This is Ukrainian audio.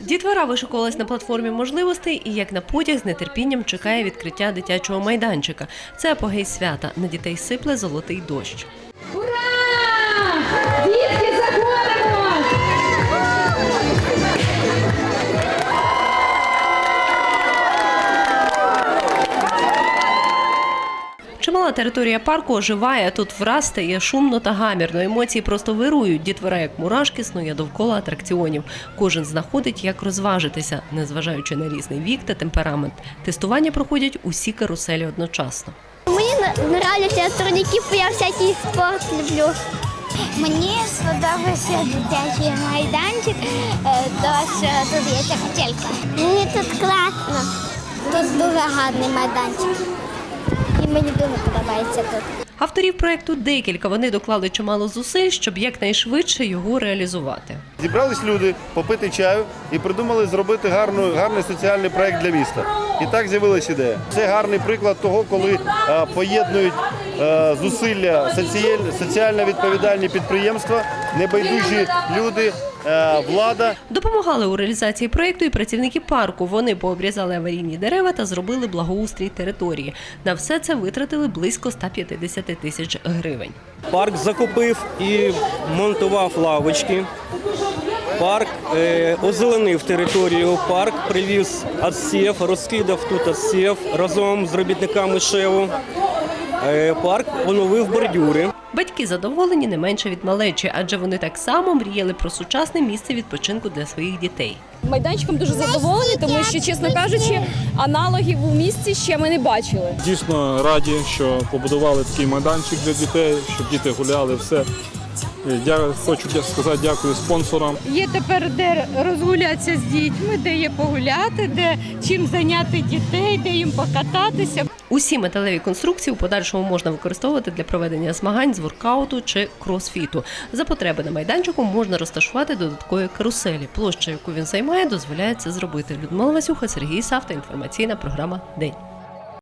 Дітвора вишикувалась на платформі можливостей і як на потяг з нетерпінням чекає відкриття дитячого майданчика. Це апогей свята. На дітей сипле золотий дощ. Чимала територія парку оживає. Тут враз стає шумно та гамірно. Емоції просто вирують. Дітвора, як мурашки, снує довкола атракціонів. Кожен знаходить, як розважитися, незважаючи на різний вік та темперамент. Тестування проходять усі каруселі одночасно. Мені нравляться турніки, бо я всякий спорт люблю. Мені сподобався дитячий майданчик, е, то що тут є качелька. Мені тут класно. Тут дуже гарний майданчик. Мені дуже подобається тут. Авторів проекту декілька. Вони доклали чимало зусиль, щоб якнайшвидше його реалізувати. Зібрались люди попити чаю і придумали зробити гарну, гарний соціальний проект для міста. І так з'явилася ідея. Це гарний приклад того, коли е, поєднують зусилля соціаль- соціально відповідальні підприємства, небайдужі люди, е, влада. Допомагали у реалізації проекту і працівники парку. Вони пообрізали аварійні дерева та зробили благоустрій території. На все це витратили близько 150 тисяч гривень. Парк закупив і монтував лавочки. Парк е, озеленив територію. Парк привіз отсів, розкидав тут отсів разом з робітниками ШЕВу. Е, парк оновив бордюри. Батьки задоволені не менше від малечі, адже вони так само мріяли про сучасне місце відпочинку для своїх дітей. майданчиком дуже задоволені, тому що, чесно кажучи, аналогів у місті ще ми не бачили. Дійсно раді, що побудували такий майданчик для дітей, щоб діти гуляли. Все. І Я хочу сказати дякую спонсорам. Є тепер де розгулятися з дітьми, де є погуляти, де чим зайняти дітей, де їм покататися. Усі металеві конструкції у подальшому можна використовувати для проведення змагань з воркауту чи кросфіту. За потреби на майданчику можна розташувати додаткові каруселі. Площа, яку він займає, дозволяє це зробити. Людмила Васюха, Сергій Савта. Інформаційна програма День.